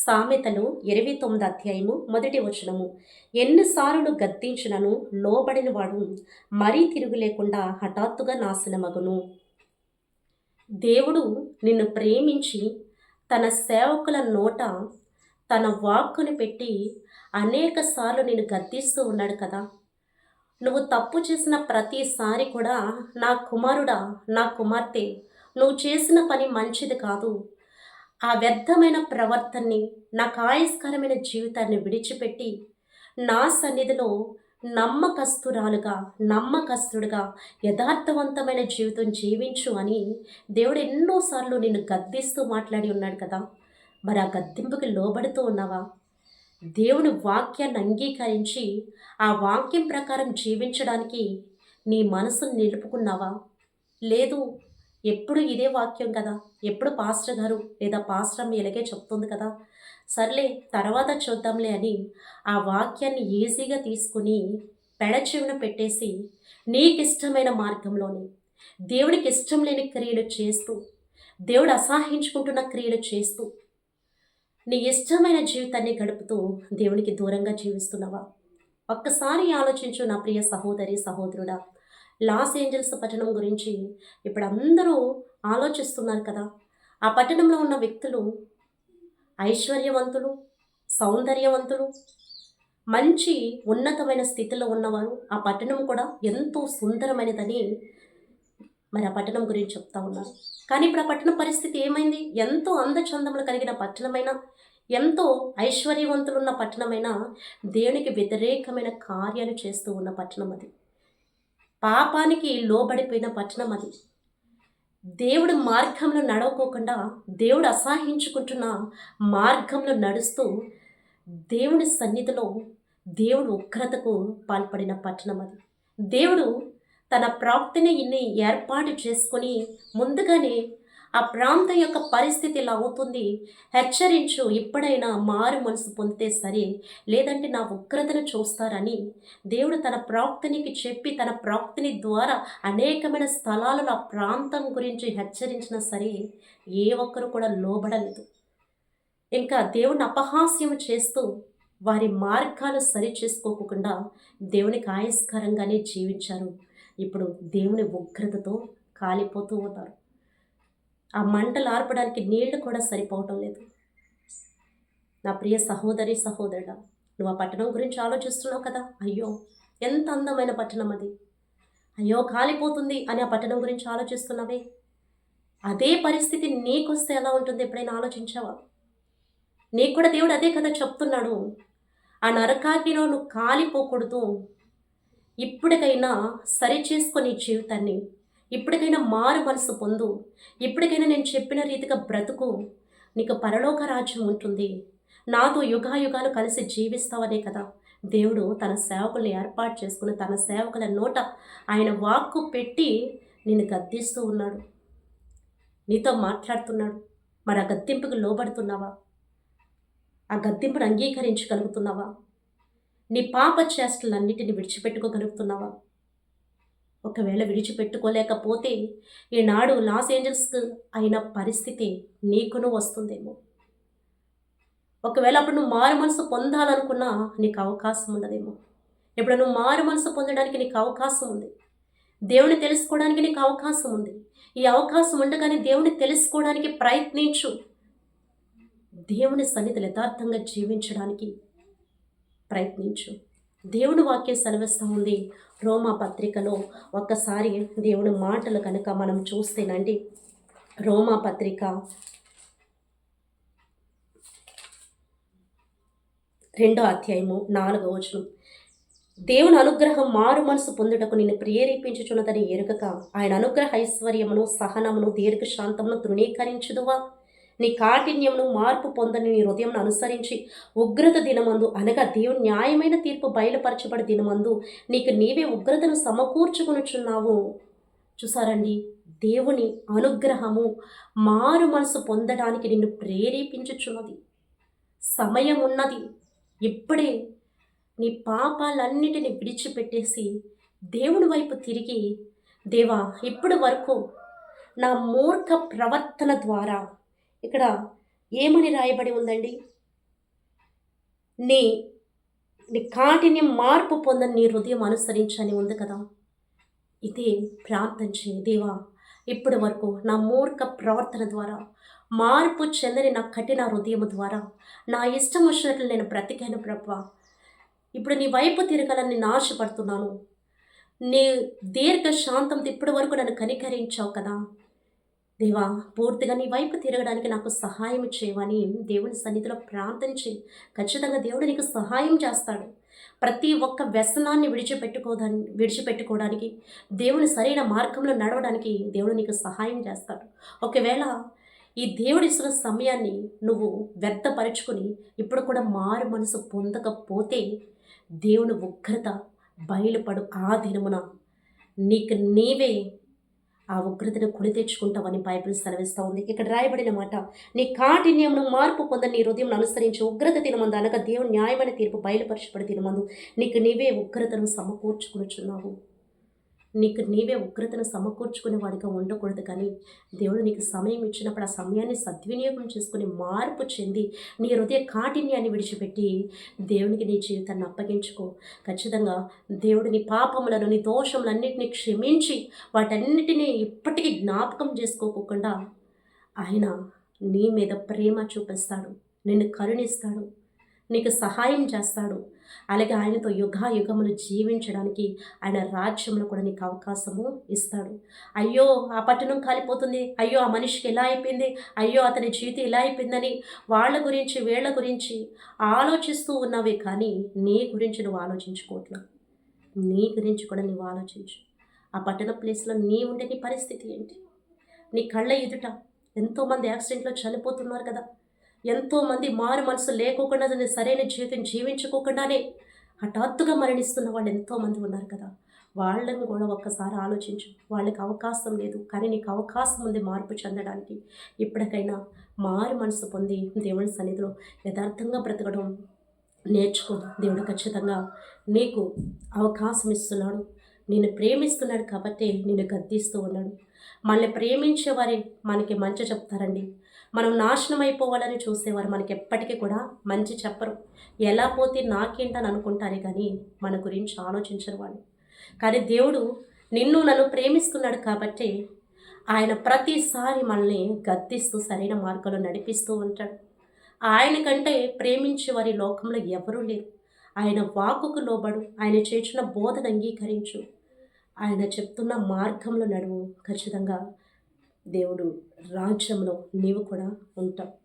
సామెతలు ఇరవై తొమ్మిది అధ్యాయము మొదటి వచనము. ఎన్నిసార్లు గద్దించినను లోబడిన వాడు మరీ తిరుగు లేకుండా హఠాత్తుగా నాశనమగును దేవుడు నిన్ను ప్రేమించి తన సేవకుల నోట తన వాక్కును పెట్టి అనేక సార్లు నేను గద్దిస్తూ ఉన్నాడు కదా. నువ్వు తప్పు చేసిన ప్రతిసారి కూడా నా కుమారుడా నా కుమార్తె నువ్వు చేసిన పని మంచిది కాదు. ఆ వ్యర్థమైన ప్రవర్తనని నా కాయస్కరమైన జీవితాన్ని విడిచిపెట్టి నా సన్నిధిలో నమ్మకస్తురాలుగా నమ్మకస్తుడుగా యథార్థవంతమైన జీవితం జీవించు అని దేవుడు ఎన్నోసార్లు నిన్ను గద్దిస్తూ మాట్లాడి ఉన్నాడు కదా. మరి ఆ గద్దింపుకి లోబడుతూ ఉన్నావా? దేవుని వాక్యాన్ని అంగీకరించి ఆ వాక్యం ప్రకారం జీవించడానికి నీ మనసును నిలుపుకున్నావా? లేదు ఎప్పుడు ఇదే వాక్యం కదా? ఎప్పుడు పాస్టర్ గారు లేదా పాస్టర్ అమ్మ ఇలాగే చెప్తుంది కదా? సర్లే తర్వాత చూద్దాంలే అని ఆ వాక్యాన్ని ఈజీగా తీసుకుని పెడచెవిన పెట్టేసి నీకు ఇష్టమైన మార్గంలోని దేవుడికి ఇష్టం లేని క్రియలు చేస్తూ దేవుడు అసహించుకుంటున్న క్రియలు చేస్తూ నీ ఇష్టమైన జీవితాన్ని గడుపుతూ దేవునికి దూరంగా జీవిస్తున్నావా? ఒక్కసారి ఆలోచించు నా ప్రియ సహోదరి సహోదరుడా లాస్ ఏంజల్స్ పట్టణం గురించి ఇప్పుడు అందరూ ఆలోచిస్తున్నారు కదా. ఆ పట్టణంలో ఉన్న వ్యక్తులు ఐశ్వర్యవంతులు సౌందర్యవంతులు మంచి ఉన్నతమైన స్థితిలో ఉన్నవారు. ఆ పట్టణం కూడా ఎంతో సుందరమైనదని మరి ఆ పట్టణం గురించి చెప్తా ఉన్నారు. కానీ ఇప్పుడు ఆ పట్టణ పరిస్థితి ఏమైంది? ఎంతో అందచందములు కలిగిన పట్టణమైన ఎంతో ఐశ్వర్యవంతులున్న పట్టణమైన దేవునికి వ్యతిరేకమైన కార్యాలు చేస్తూ ఉన్న పట్టణం అది. పాపానికి లోబడిపోయిన పట్టణం అది. దేవుడు మార్గంలో నడవకోకుండా దేవుడు అసహించుకుంటున్న మార్గంలో నడుస్తూ దేవుని సన్నిధిలో దేవుడు ఉగ్రతకు పాల్పడిన పట్టణం అది. దేవుడు తన ప్రాప్తిని ఇన్ని ఏర్పాటు చేసుకొని ముందుగానే ఆ ప్రాంతం యొక్క పరిస్థితి ఇలా అవుతుంది? హెచ్చరించు. ఇప్పుడైనా మారు మనసు పొందితే సరే లేదంటే నా ఉగ్రతను చూస్తారని. దేవుడు తన ప్రాప్తినికి చెప్పి తన ప్రాప్తిని ద్వారా అనేకమైన స్థలాలలో ఆ ప్రాంతం గురించి హెచ్చరించినా సరే ఏ ఒక్కరు కూడా లోబడలేదు. ఇంకా దేవుని అపహాస్యం చేస్తూ వారి మార్గాలు సరి చేసుకోకుండా దేవునికి ఆయస్కరంగానే జీవించారు. ఇప్పుడు దేవుని ఉగ్రతతో కాలిపోతూ ఉన్నారు. ఆ మంటలు ఆర్పడానికి నీళ్ళు కూడా సరిపోవటం లేదు. నా ప్రియ సహోదరి సహోదరుడా నువ్వు ఆ పట్టణం గురించి ఆలోచిస్తున్నావు కదా? అయ్యో ఎంత అందమైన పట్టణం అది. అయ్యో కాలిపోతుంది అని ఆ పట్టణం గురించి ఆలోచిస్తున్నావే? అదే పరిస్థితి నీకొస్తే ఎలా ఉంటుంది ఎప్పుడైనా ఆలోచించావా? నీకు కూడా దేవుడు అదే కదా చెప్తున్నాడు. ఆ నరకాకిలో నువ్వు కాలిపోకూడదు. ఇప్పటికైనా సరి చేసుకొని జీవితాన్ని ఇప్పటికైనా మారు మనసు పొందు. ఇప్పటికైనా నేను చెప్పిన రీతిగా బ్రతుకు. నీకు పరలోక రాజ్యం ఉంటుంది. నాతో యుగాయుగాలు కలిసి జీవిస్తావనే కదా. దేవుడు తన సేవకుల్ని ఏర్పాటు చేసుకుని తన సేవకుల నోట ఆయన వాక్కు పెట్టి నిన్ను గద్దిస్తూ ఉన్నాడు. నీతో మాట్లాడుతున్నాడు. మరి ఆ గద్దింపుకు లోబడుతున్నావా? ఆ గద్దింపును అంగీకరించగలుగుతున్నావా? నీ పాప చేష్టలన్నిటిని విడిచిపెట్టుకోగలుగుతున్నావా? ఒకవేళ విడిచిపెట్టుకోలేకపోతే ఈనాడు లాస్ ఏంజల్స్కు అయిన పరిస్థితి నీకును వస్తుందేమో. ఒకవేళ అప్పుడు నువ్వు మారు మనసు పొందాలనుకున్నా నీకు అవకాశం ఉండదేమో. ఇప్పుడు నువ్వు మారు మనసు పొందడానికి నీకు అవకాశం ఉంది. దేవుని తెలుసుకోవడానికి నీకు అవకాశం ఉంది. ఈ అవకాశం ఉండగానే దేవుని తెలుసుకోవడానికి ప్రయత్నించు. దేవుని సన్నిధి యథార్థంగా జీవించడానికి ప్రయత్నించు. దేవుని వాక్యం సెలవిస్తూ ఉంది రోమా పత్రికలో ఒక్కసారి దేవుని మాటలు కనుక మనం చూస్తేనండి రోమా పత్రిక రెండో అధ్యాయము నాలుగో వచనం. దేవుని అనుగ్రహం మారు మనసు పొందుటకు నిన్ను ప్రేరేపించుచున్నదని ఎరుగక. ఆయన అనుగ్రహ ఐశ్వర్యమును సహనమును దీర్ఘశాంతమును తృణీకరించుదువా? నీ కాఠిన్యమును మార్పు పొందని నీ హృదయం అనుసరించి ఉగ్రత దినమందు అనగా దేవుని న్యాయమైన తీర్పు బయలుపరచబడి దినమందు నీకు నీవే ఉగ్రతను సమకూర్చుకునుచున్నావు. చూసారండి? దేవుని అనుగ్రహము మారు మనసు పొందడానికి నిన్ను ప్రేరేపించుచున్నది. సమయం ఉన్నది ఇప్పుడే నీ పాపాలన్నిటిని విడిచిపెట్టేసి దేవుని వైపు తిరిగి దేవా ఇప్పటి వరకు నా మూర్ఖ ప్రవర్తన ద్వారా ఇక్కడ ఏమని రాయబడి ఉందండి? నీ నీ కాటిని మార్పు పొందని నీ హృదయం అనుసరించని ఉంది కదా. ఇదే ప్రార్థన చేయి దేవా. ఇప్పటి వరకు నా మూర్ఖ ప్రవర్తన ద్వారా మార్పు చెందని నా కఠిన హృదయం ద్వారా నా ఇష్టం వచ్చినట్లు నేను బ్రతికాను ప్రభా. ఇప్పుడు నీ వైపు తిరగాలని నేను ఆశపడుతున్నాను. నీ దీర్ఘ శాంతంతో ఇప్పటి వరకు నన్ను కనికరించావు కదా. దేవా పూర్తిగా నీ వైపు తిరగడానికి నాకు సహాయం చేయవని దేవుని సన్నిధిలో ప్రార్థన చేయి ఖచ్చితంగా దేవుడు నీకు సహాయం చేస్తాడు. ప్రతి ఒక్క వ్యసనాన్ని విడిచిపెట్టుకోదాన్ని విడిచిపెట్టుకోవడానికి దేవుని సరైన మార్గంలో నడవడానికి దేవుడు నీకు సహాయం చేస్తాడు. ఒకవేళ ఈ దేవుడిస్తున్న సమయాన్ని నువ్వు వ్యర్థపరుచుకుని ఇప్పుడు కూడా మారు మనసు పొందకపోతే దేవుని ఉగ్రత బయలుపడు ఆ దినమున. నీకు నీవే ఆ ఉగ్రతను కొని తెచ్చుకుంటావని బైబిల్ సెలవిస్తూ ఉంది. ఇక్కడ రాయబడిన మాట నీ కాఠిన్యమును మార్పు పొందని నీ హృదయం అనుసరించి. ఉగ్రత తినమందు అనగా దేవుని న్యాయమైన తీర్పు బయలుపరచబడి తినమందు. నీకు నీవే ఉగ్రతను సమకూర్చుకునిచున్నావు. నీకు నీవే ఉగ్రతను సమకూర్చుకునే వాడిగా ఉండకూడదు కానీ దేవుడు నీకు సమయం ఇచ్చినప్పుడు ఆ సమయాన్ని సద్వినియోగం చేసుకుని మార్పు చెంది నీ హృదయ కాఠిన్యాన్ని విడిచిపెట్టి దేవునికి నీ జీవితాన్ని అప్పగించుకో. ఖచ్చితంగా దేవుడు నీ పాపములను నీ దోషములన్నింటినీ క్షమించి వాటన్నిటినీ ఇప్పటికీ జ్ఞాపకం చేసుకోకుండా ఆయన నీ మీద ప్రేమ చూపిస్తాడు నిన్ను కరుణిస్తాడు. నీకు సహాయం చేస్తాడు. అలాగే ఆయనతో యుగాయుగములు జీవించడానికి ఆయన రాజ్యంలో కూడా నీకు అవకాశము ఇస్తాడు. అయ్యో ఆ పట్టణం కాలిపోతుంది. అయ్యో ఆ మనిషికి ఎలా అయిపోయింది. అయ్యో అతని జీవితం ఇలా అయిపోయిందని వాళ్ళ గురించి వీళ్ళ గురించి ఆలోచిస్తూ ఉన్నావే కానీ నీ గురించి నువ్వు ఆలోచించుకోవట్లేదు నీ గురించి కూడా నువ్వు ఆలోచించు. ఆ పట్టణ ప్లేస్లో నీ ఉండే నీ పరిస్థితి ఏంటి? నీ కళ్ళ ఎదుట ఎంతోమంది యాక్సిడెంట్లో చనిపోతున్నారు కదా. ఎంతోమంది మారు మనసు లేకోకుండా సరైన జీవితం జీవించుకోకుండానే హఠాత్తుగా మరణిస్తున్న వాళ్ళు ఎంతోమంది ఉన్నారు కదా. వాళ్ళని కూడా ఒక్కసారి ఆలోచించు. వాళ్ళకి అవకాశం లేదు. కానీ నీకు అవకాశం ఉంది మార్పు చెందడానికి. ఇప్పటికైనా మారు మనసు పొంది దేవుని సన్నిధిలో యథార్థంగా బ్రతకడం నేర్చుకో. దేవుడు ఖచ్చితంగా నీకు అవకాశం ఇస్తున్నాడు. నేను ప్రేమిస్తున్నాడు కాబట్టి నేను గద్దిస్తూ ఉన్నాడు. మనల్ని ప్రేమించే వారే మనకి మంచి చెప్తారండి. మనం నాశనం అయిపోవాలని చూసేవారు మనకి ఎప్పటికీ కూడా మంచి చెప్పరు. ఎలా పోతే నాకేంటని అనుకుంటారే కానీ మన గురించి ఆలోచించరు వాళ్ళు. కానీ దేవుడు నిన్ను నన్ను ప్రేమిస్తున్నాడు కాబట్టి ఆయన ప్రతిసారి మనల్ని గద్దిస్తూ సరైన మార్గంలో నడిపిస్తూ ఉంటాడు. ఆయన కంటే ప్రేమించే వారి లోకంలో ఎవరూ లేరు. ఆయన వాకుకు లోబడు. ఆయన చేసిన బోధన అంగీకరించు. ఆయన చెప్తున్న మార్గంలో నడువు. ఖచ్చితంగా దేవుడు రాజ్యంలో నీవు కూడా ఉంటావు.